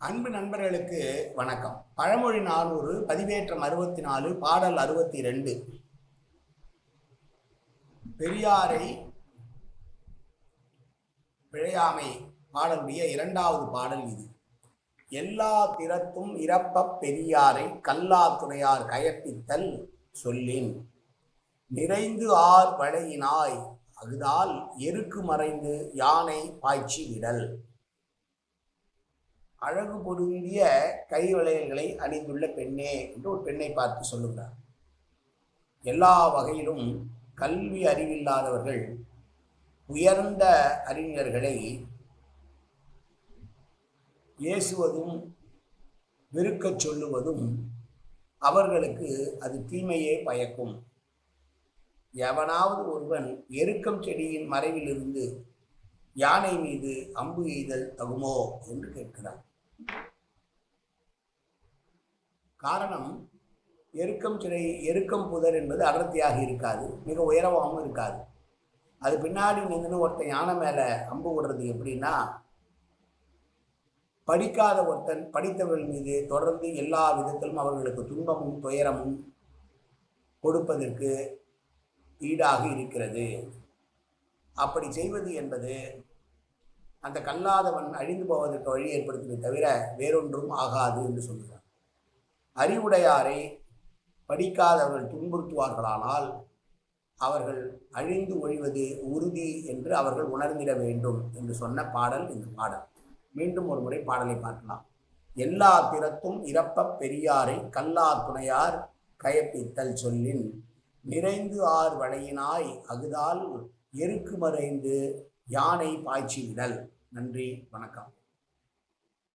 அன்பு நண்பர்களுக்கு வணக்கம். பழமொழி நானூறு பதிவேற்றம் அறுபத்தி நாலு பாடல் அறுபத்தி ரெண்டு பெரியாரை பிழையாமை பாடலுடைய இரண்டாவது பாடல் இது. எல்லா திறத்தும் இறப்பப் பெரியாரை கல்லா துணையார் கயப்பித்தல் சொல்லின். நிறைந்து ஆர் வளையினாய் அகுதால் எருக்கு மறைந்து யானை பாய்ச்சி விடல். அழகு பொருந்திய கை வளையல்களை அணிந்துள்ள பெண்ணே என்று ஒரு பெண்ணை பார்த்து சொல்லுகிறார். எல்லா வகையிலும் கல்வி அறிவில்லாதவர்கள் உயர்ந்த அறிஞர்களை ஏசுவதும் வெறுக்கச் சொல்லுவதும் அவர்களுக்கு அது தீமையே பயக்கும். எவனாவது ஒருவன் எருக்கம் செடியின் மறைவிலிருந்து யானை மீது அம்பு எய்தல் தகுமோ? என்று கேட்கிறான் காரணம் எருக்கம் சிறை எருக்கம் புதர் என்பது அடர்த்தியாக இருக்காது மிக உயரமாகவும் இருக்காது. அது பின்னாடி நின்று ஒருத்தன் யானை மேலே அம்பு விடுறது எப்படின்னா படிக்காத ஒருத்தன் படித்தவர்கள் மீது தொடர்ந்து எல்லா விதத்திலும் அவர்களுக்கு துன்பமும் துயரமும் கொடுப்பதற்கு ஈடாக இருக்கிறது. அப்படி செய்வது என்பது அந்த கல்லாதவன் அழிந்து போவதற்கு வழி ஏற்படுத்துவதை தவிர வேறொன்றும் ஆகாது என்று சொல்கிறார். அறிவுடையாரை படிக்காதவர்கள் துன்புறுத்துவார்களானால் அவர்கள் அழிந்து ஒழிவது உறுதி என்று அவர்கள் உணர்ந்திட வேண்டும் என்று சொன்ன பாடல் இந்த பாடல். மீண்டும் ஒரு முறை பாடலை பார்க்கலாம். எல்லா திறத்தும் இறப்ப பெரியாரை கல்லா துணையார் கயப்பித்தல் சொல்லின் நிறைந்து ஆர் வளையினாய் அகுதால் எருக்கு மறைந்து யானை பாய்ச்சி விடல் நன்றி வணக்கம்.